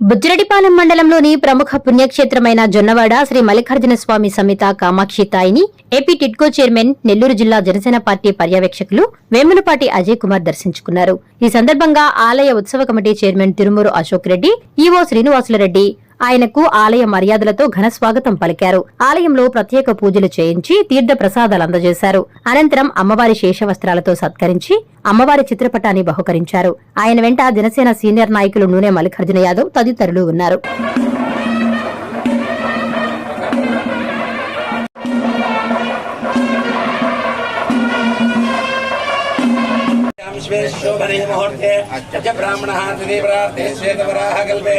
బుజ్జిరెడ్డిపాలెం మండలంలోని ప్రముఖ పుణ్యక్షేత్రమైన జొన్నవాడ శ్రీ మల్లికార్జున స్వామి సమేత కామాక్షి తాయిని ఏపీ టిడ్కో చైర్మన్ నెల్లూరు జిల్లా జనసేన పార్టీ పర్యవేక్షకులు వేములపాటి అజయ్ కుమార్ దర్శించుకున్నారు. ఈ సందర్భంగా ఆలయ ఉత్సవ committee chairman Tirumuru Ashok Reddy EO Srinivasula Reddy ఆయనకు ఆలయ మర్యాదలతో ఘన స్వాగతం పలికారు. ఆలయంలో ప్రత్యేక పూజలు చేయించి తీర్థ ప్రసాదాలు అందజేశారు. అనంతరం అమ్మవారి శేషవస్త్రాలతో సత్కరించి అమ్మవారి చిత్రపటాన్ని బహుకరించారు. ఆయన వెంట జనసేన సీనియర్ నాయకులు నూనె మల్లికార్జున యాదవ్ తదితరులు ఉన్నారు. శోభనే ముహూర్తే బ్రాహ్మణ శ్రీవరాహ కల్పే.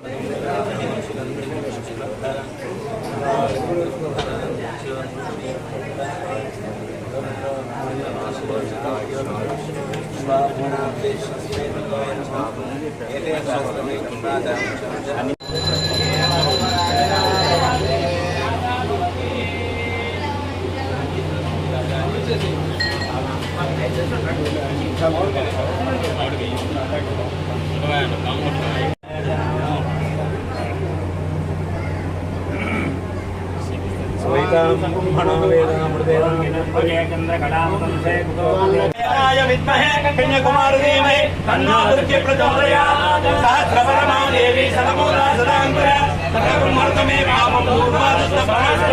సర్వతో దిగ్విజయా భూత్యర్థం य कन्याकुमार धीमहि तन्नो दुर्गे प्रचोदयात् सहस्रवरमा देवी सदमूला सदाङ्कुर तथाब्रह्मर्तमे कामं पूर्वादस्तपरास्ते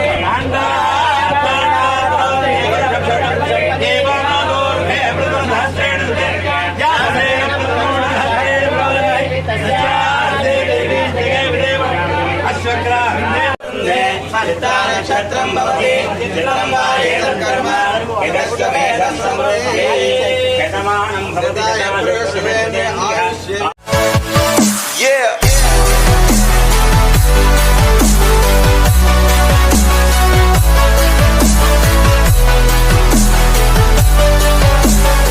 अश्वग्राहणे नक्षत्रं भवति चित्रं वा एतत् कर्म यदस्य वेदः समृद्धि शतमानं भवति